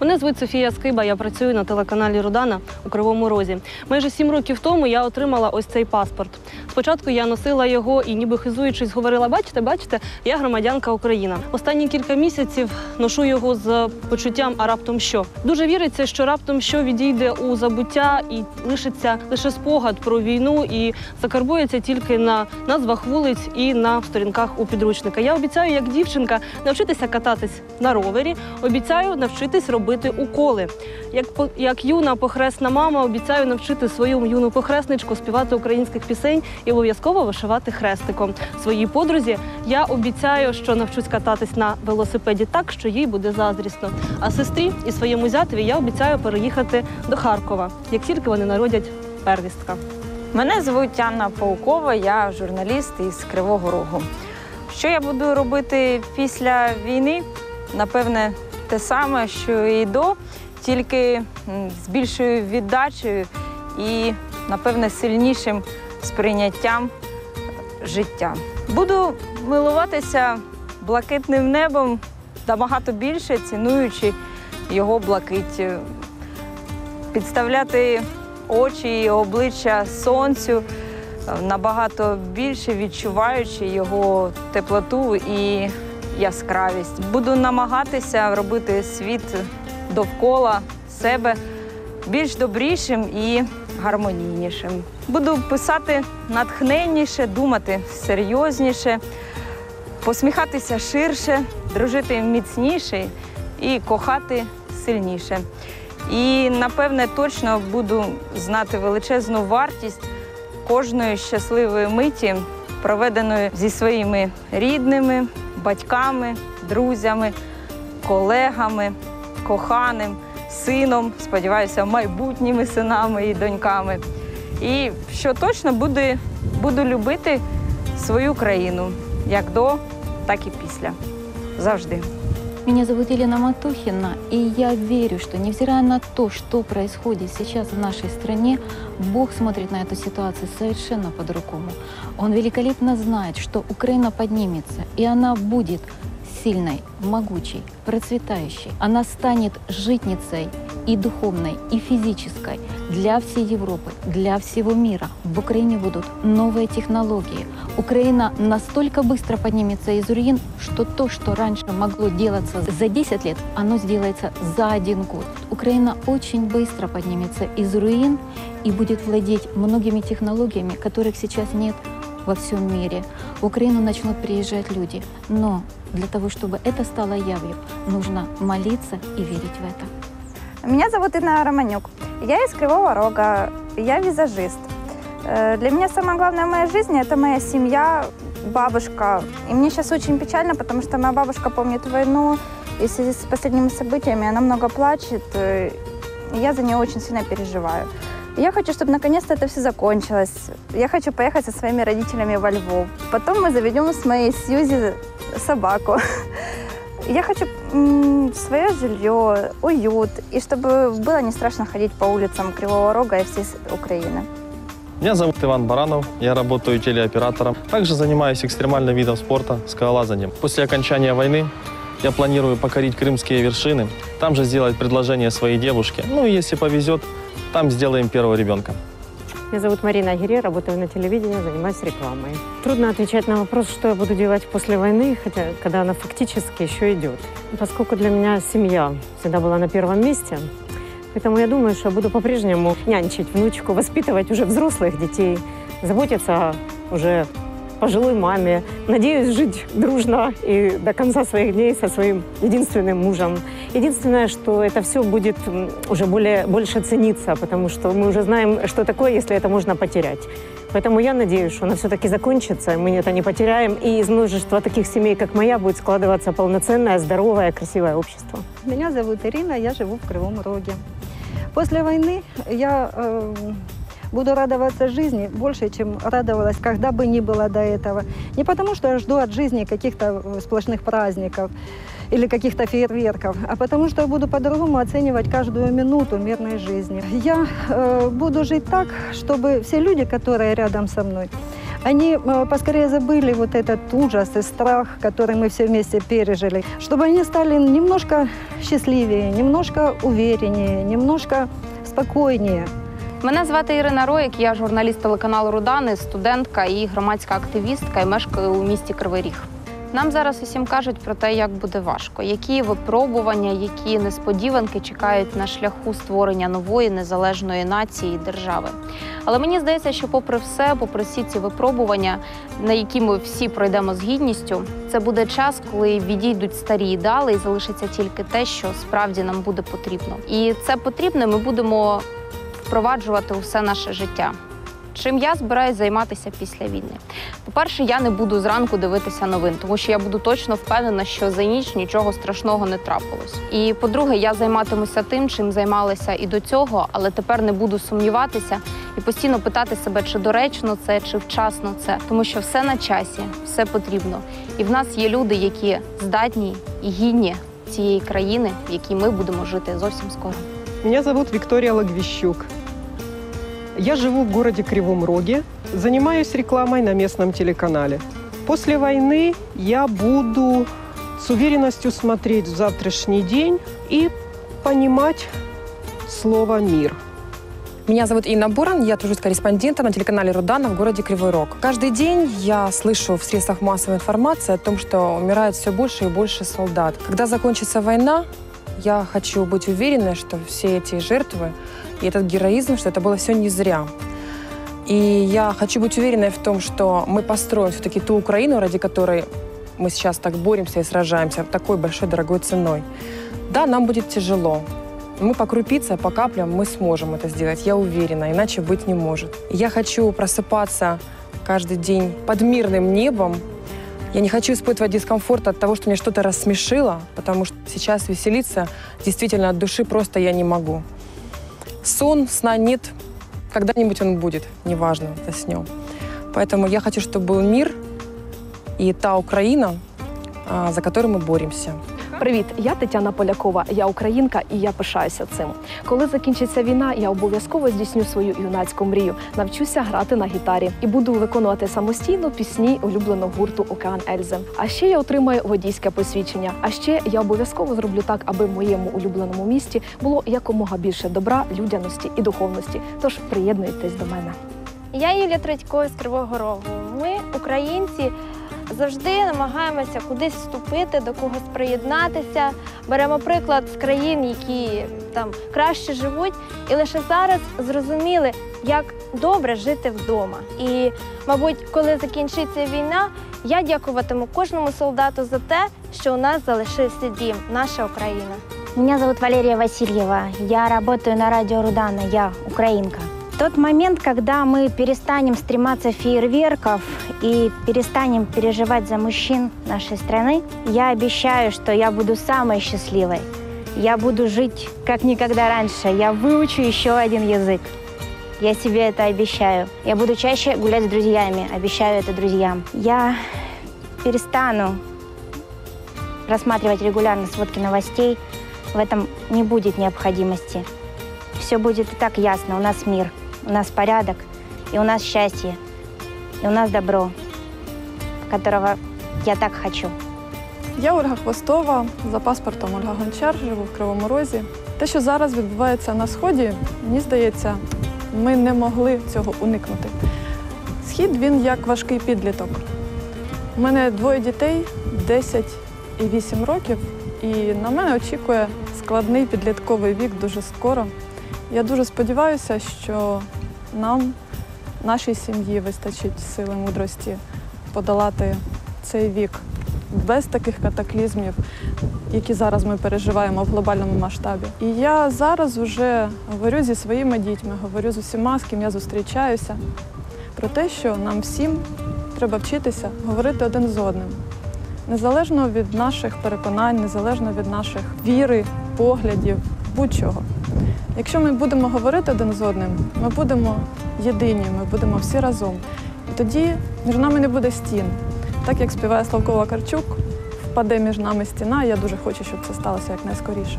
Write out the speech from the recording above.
Мене звуть Софія Скиба, я працюю на телеканалі Рудана у Кривому Розі. Майже сім років тому я отримала ось цей паспорт. Спочатку я носила його і, ніби хизуючись, говорила: бачите, бачите, я громадянка України. Останні кілька місяців ношу його з почуттям, а раптом що. Дуже віриться, що раптом що відійде у забуття і лишиться лише спогад про війну і закарбується тільки на назвах вулиць і на сторінках у підручника. Я обіцяю, як дівчинка, навчитися кататись на ровері. Обіцяю навчитись робити уколи. Як як юна похресна мама, обіцяю навчити свою юну похресничку співати українських пісень і обов'язково вишивати хрестиком. Своїй подрузі я обіцяю, що навчусь кататись на велосипеді так, що їй буде заздрісно. А сестрі і своєму зятеві я обіцяю переїхати до Харкова, як тільки вони народять первістка. Мене звуть Анна Паукова, я журналіст із Кривого Рогу. Що я буду робити після війни? Напевне, те саме, що і до, тільки з більшою віддачею і, напевне, сильнішим сприйняттям життя. Буду милуватися блакитним небом набагато більше, цінуючи його блакить, підставляти очі і обличчя сонцю, е, набагато більше відчуваючи його теплоту і яскравість. Буду намагатися робити світ довкола себе більш добрішим і гармонійнішим. Буду писати натхненніше, думати серйозніше, посміхатися ширше, дружити міцніше і кохати сильніше. І напевне точно буду знати величезну вартість кожної щасливої миті, проведеної зі своїми рідними, батьками, друзями, колегами, коханим, сином, сподіваюся, майбутніми синами і доньками. І що точно буду, буду любити свою країну як до, так і після. Завжди. Меня зовут Елена Матухина, и я верю, что невзирая на то, что происходит сейчас в нашей стране, Бог смотрит на эту ситуацию совершенно по-другому. Он великолепно знает, что Украина поднимется, и она будет сильной, могучей, процветающей. Она станет житницей и духовной, и физической для всей Европы, для всего мира. В Украине будут новые технологии. Украина настолько быстро поднимется из руин, что то, что раньше могло делаться за 10 лет, оно сделается за один год. Украина очень быстро поднимется из руин и будет владеть многими технологиями, которых сейчас нет во всем мире. В Украину начнут приезжать люди. Но для того, чтобы это стало явью, нужно молиться и верить в это. Меня зовут Инна Романюк. Я из Кривого Рога. Я визажист. Э, Для меня самое главное в моей жизни – это моя семья, бабушка. И мне сейчас очень печально, потому что моя бабушка помнит войну, и в связи с последними событиями она много плачет. э, И я за нее очень сильно переживаю. Я хочу, чтобы наконец-то это все закончилось. Я хочу поехать со своими родителями во Львов. Потом мы заведем с моей Сьюзи собаку. Я хочу свое жилье, уют, и чтобы было не страшно ходить по улицам Кривого Рога и всей Украины. Меня зовут Иван Баранов, я работаю телеоператором. Также занимаюсь экстремальным видом спорта – скалолазанием. После окончания войны я планирую покорить крымские вершины, там же сделать предложение своей девушке. Ну и если повезет, там сделаем первого ребенка. Меня зовут Марина Агире, работаю на телевидении, занимаюсь рекламой. Трудно отвечать на вопрос, что я буду делать после войны, хотя когда она фактически еще идет. Поскольку для меня семья всегда была на первом месте, поэтому я думаю, что я буду по-прежнему нянчить внучку, воспитывать уже взрослых детей, заботиться уже пожилой маме. Надеюсь жить дружно и до конца своих дней со своим единственным мужем. Единственное, что это все будет уже более, больше цениться, потому что мы уже знаем, что такое, если это можно потерять. Поэтому я надеюсь, что оно все-таки закончится, мы это не потеряем, и из множества таких семей, как моя, будет складываться полноценное, здоровое, красивое общество. Меня зовут Ирина, я живу в Кривом Роге. После войны я э, буду радоваться жизни больше, чем радовалась, когда бы ни было до этого. Не потому, что я жду от жизни каких-то э, сплошных праздников или каких-то фейерверков, а потому что я буду по-другому оценивать каждую минуту мирной жизни. Я э, буду жить так, чтобы все люди, которые рядом со мной, они э, поскорее забыли вот этот ужас и страх, который мы все вместе пережили, чтобы они стали немножко счастливее, немножко увереннее, немножко спокойнее. Мене звати Ірина Роїк, я журналіст телеканалу Рудани, студентка і громадська активістка і мешкаю у місті Кривий Ріг. Нам зараз усім кажуть про те, як буде важко, які випробування, які несподіванки чекають на шляху створення нової незалежної нації і держави. Але мені здається, що, попри все, попри всі ці випробування, на які ми всі пройдемо з гідністю, це буде час, коли відійдуть старі ідеали і залишиться тільки те, що справді нам буде потрібно. І це потрібне ми будемо впроваджувати усе наше життя. Чим я збираюсь займатися після війни? По-перше, я не буду зранку дивитися новин, тому що я буду точно впевнена, що за ніч нічого страшного не трапилось. І по-друге, я займатимуся тим, чим займалася і до цього, але тепер не буду сумніватися і постійно питати себе, чи доречно це, чи вчасно це, тому що все на часі, все потрібно. І в нас є люди, які здатні і гідні цієї країни, в якій ми будемо жити зовсім скоро. Меня зовут Виктория Лагвищук. Я живу в городе Кривом Роге, занимаюсь рекламой на местном телеканале. После войны я буду с уверенностью смотреть в завтрашний день и понимать слово «мир». Меня зовут Инна Буран, я тружусь корреспондентом на телеканале Рудана в городе Кривой Рог. Каждый день я слышу в средствах массовой информации о том, что умирает все больше и больше солдат. Когда закончится война, я хочу быть уверенной, что все эти жертвы и этот героизм, что это было все не зря. И я хочу быть уверенной в том, что мы построим все-таки ту Украину, ради которой мы сейчас так боремся и сражаемся такой большой дорогой ценой. Да, нам будет тяжело, мы по крупице, по каплям мы сможем это сделать, я уверена, иначе быть не может. Я хочу просыпаться каждый день под мирным небом. Я не хочу испытывать дискомфорт от того, что меня что-то рассмешило, потому что сейчас веселиться действительно от души просто я не могу. Сон, сна нет, когда-нибудь он будет, неважно, заснем. Поэтому я хочу, чтобы был мир и та Украина, а, за которую мы боремся. Привіт, я Тетяна Полякова. Я українка і я пишаюся цим. Коли закінчиться війна, я обов'язково здійсню свою юнацьку мрію. Навчуся грати на гітарі і буду виконувати самостійно пісні улюбленого гурту Океан Ельзи. А ще я отримаю водійське посвідчення. А ще я обов'язково зроблю так, аби в моєму улюбленому місті було якомога більше добра, людяності і духовності. Тож приєднуйтесь до мене. Я Юлія Традько з Кривого Рогу. Ми, українці, завжди намагаємося кудись вступити, до когось приєднатися. Беремо приклад з країн, які там краще живуть, і лише зараз зрозуміли, як добре жити вдома. І, мабуть, коли закінчиться війна, я дякуватиму кожному солдату за те, що у нас залишився дім, наша Україна. Меня зовут Валерия Васильева. Я работаю на радио Рудана. Я украинка. Тот момент, когда мы перестанем стрематься фейерверков и перестанем переживать за мужчин нашей страны, я обещаю, что я буду самой счастливой. Я буду жить как никогда раньше. Я выучу еще один язык. Я себе это обещаю. Я буду чаще гулять с друзьями. Обещаю это друзьям. Я перестану рассматривать регулярно сводки новостей. В этом не будет необходимости. Все будет и так ясно. У нас мир, у нас порядок, и у нас счастье, и у нас добро, которого я так хочу. Я Ольга Хвостова, за паспортом Ольга Гончар, живу в Кривому Розі. Те, що зараз відбувається на сході, мені здається, ми не могли цього уникнути. Схід він як важкий підліток. У мене двоє дітей 10 і 8 років, і на мене очікує складний підлітковий вік дуже скоро. Я дуже сподіваюся, що нам, нашій сім'ї, вистачить сили мудрості подолати цей вік без таких катаклізмів, які зараз ми переживаємо в глобальному масштабі. І я зараз вже говорю зі своїми дітьми, говорю з усіма, з ким я зустрічаюся, про те, що нам всім треба вчитися говорити один з одним. Незалежно від наших переконань, незалежно від наших віри, поглядів, будь-чого. Якщо ми будемо говорити один з одним, ми будемо єдині, ми будемо всі разом. І тоді між нами не буде стін. Так як співає Славко Вакарчук, впаде між нами стіна, я дуже хочу, щоб це сталося якнайскоріше.